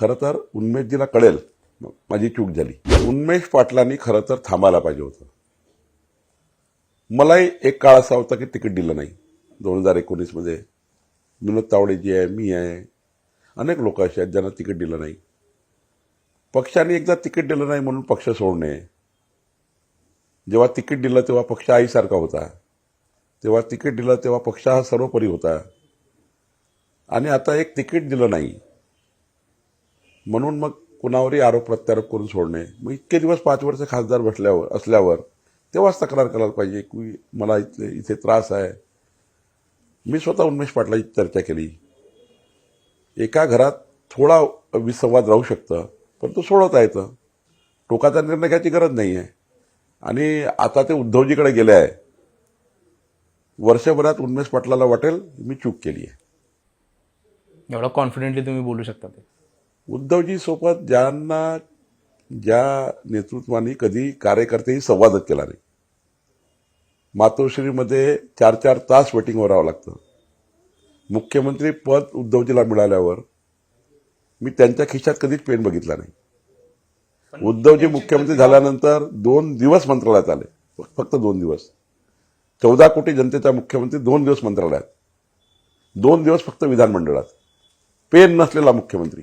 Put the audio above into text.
खरं तर उन्मेषजीला कळेल. माझी चूक झाली. उन्मेष पाटलांनी खरं तर थांबायला पाहिजे होतं. मलाही एक काळ असा होता की तिकीट दिलं नाही. दोन हजार एकोणीसमध्ये विनोद तावडेजी आहे मी आहे. अनेक लोक असे आहेत ज्यांना तिकीट दिलं नाही. पक्षाने एकदा तिकीट दिलं नाही म्हणून पक्ष सोडणे. जेव्हा तिकीट दिलं तेव्हा पक्ष आईसारखा होता. तेव्हा तिकीट दिलं तेव्हा पक्ष हा सर्वोपरी होता. आणि आता एक तिकीट दिलं नाही. म्हणून मग कुणावरही आरोप प्रत्यारोप करून सोडणे. मग इतके दिवस पाच वर्ष खासदार बसल्यावर असल्यावर तेव्हाच तक्रार करायला पाहिजे की मला इथले इथे त्रास आहे. मी स्वतः उन्मेष पाटलाची चर्चा केली. एका घरात थोडा विसंवाद राहू शकतं पण तो सोडवता येतं. टोकाचा निर्णय घ्यायची गरज नाही आहे आणि आता ते उद्धवजीकडे गेले आहे. वर्षभरात उन्मेष पाटलाला वाटेल मी चूक केली आहे एवढा कॉन्फिडेंटली तुम्ही बोलू शकता ते. उद्धवजी सोबत ज्यांना ज्या नेतृत्वाने कधी कार्यकर्तेही संवादच केला नाही. मातोश्रीमध्ये चार चार तास वेटिंगवर राहावं लागतं. मुख्यमंत्री पद उद्धवजीला मिळाल्यावर मी त्यांच्या खिशात कधीच पेन बघितला नाही. उद्धवजी मुख्यमंत्री झाल्यानंतर दोन दिवस मंत्रालयात आले. फक्त दोन दिवस. चौदा कोटी जनतेचा मुख्यमंत्री दोन दिवस मंत्रालयात. दोन दिवस फक्त विधानमंडळात. पेन नसलेला मुख्यमंत्री.